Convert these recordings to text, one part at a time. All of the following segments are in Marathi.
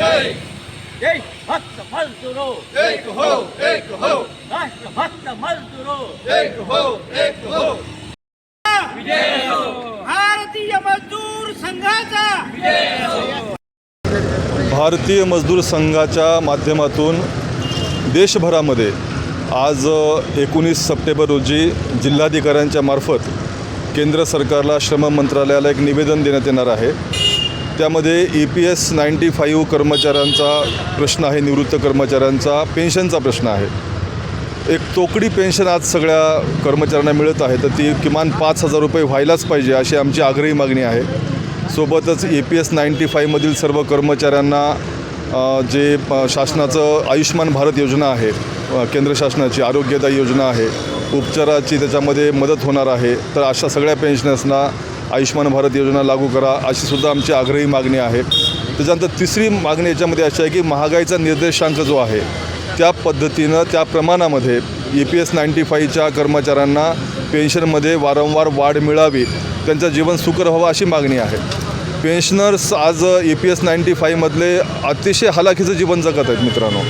देश भक्त मजदूरों। एक हो एक हो। राष्ट्र भक्त मजदूरों। एक हो एक हो। भारतीय मजदूर संघाचा। भारतीय मजदूर संघाच्या माध्यमातून देशभरामध्ये आज एकोणीस सप्टेंबर रोजी जिल्हाधिकाऱ्यांच्या मार्फत केंद्र सरकारला श्रम मंत्रालयाला एक निवेदन देण्यात येणार आहे. त्यामध्ये E P S ninety five कर्मचाऱ्यांचा प्रश्न आहे निवृत्त कर्मचाऱ्यांचा पेन्शनचा प्रश्न आहे. एक तोकडी पेन्शन आज सगळ्या कर्मचाऱ्यांना मिळत आहे तर ती किमान पाच हजार रुपये व्हायलाच पाहिजे अशी आमची आग्रही मागणी आहे. सोबतच ए पी एस नाईंटी फाईव्हमधील सर्व कर्मचाऱ्यांना जे शासनाचं आयुष्यमान भारत योजना आहे केंद्र शासनाची आरोग्यदायी योजना आहे उपचाराची त्याच्यामध्ये मदत होणार आहे तर अशा सगळ्या पेन्शनर्सना आयुष्यमान भारत योजना लागू करा अशी सुद्धा आमची आग्रही मागणी आहे. त्याच्यानंतर तिसरी मागणी याच्यामध्ये अशी आहे की महागाईचा निर्देशांक जो आहे त्या पद्धतीनं त्या प्रमाणामध्ये ई पी एस नाईंटी फाईव्हच्या कर्मचाऱ्यांना पेन्शनमध्ये वारंवार वाढ मिळावी त्यांचं जीवन सुकर व्हावं अशी मागणी आहे. पेन्शनर्स आज ई पी एस नाईंटी फाईव्हमधले अतिशय हलाखीचं जीवन जगत आहेत मित्रांनो.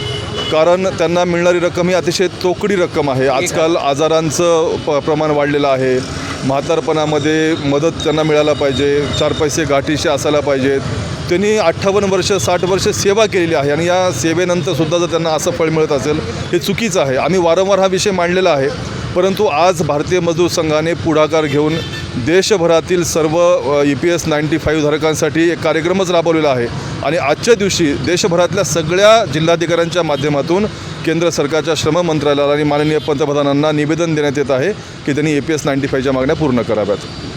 कारण त्यांना मिळणारी रक्कम ही अतिशय तोकडी रक्कम आहे. आजकाल आजारांचं प प्रमाण वाढलेलं आहे. म्हातारपणामध्ये मदत त्यांना मिळायला पाहिजे चार पैसे गाठीशी असायला पाहिजेत. त्यांनी अठ्ठावन्न वर्ष साठ वर्ष सेवा केलेली आहे आणि या सेवेनंतरसुद्धा जर त्यांना असं फळ मिळत असेल हे चुकीचं आहे. आम्ही वारंवार हा विषय मांडलेला आहे. परंतु आज भारतीय मजदूर संघाने पुढाकार घेऊन देशभरातील सर्व E P S ninety five धारकांसाठी एक कार्यक्रमच राबवलेला आहे. आणि आजच्या दिवशी देशभरातल्या सगळ्या जिल्हाधिकाऱ्यांच्या माध्यमातून केंद्र सरकारच्या श्रम मंत्रालयाला आणि माननीय पंतप्रधानांना निवेदन देण्यात येत आहे की त्यांनी ए पी एस नाईंटी फायच्या मागण्या पूर्ण कराव्यात.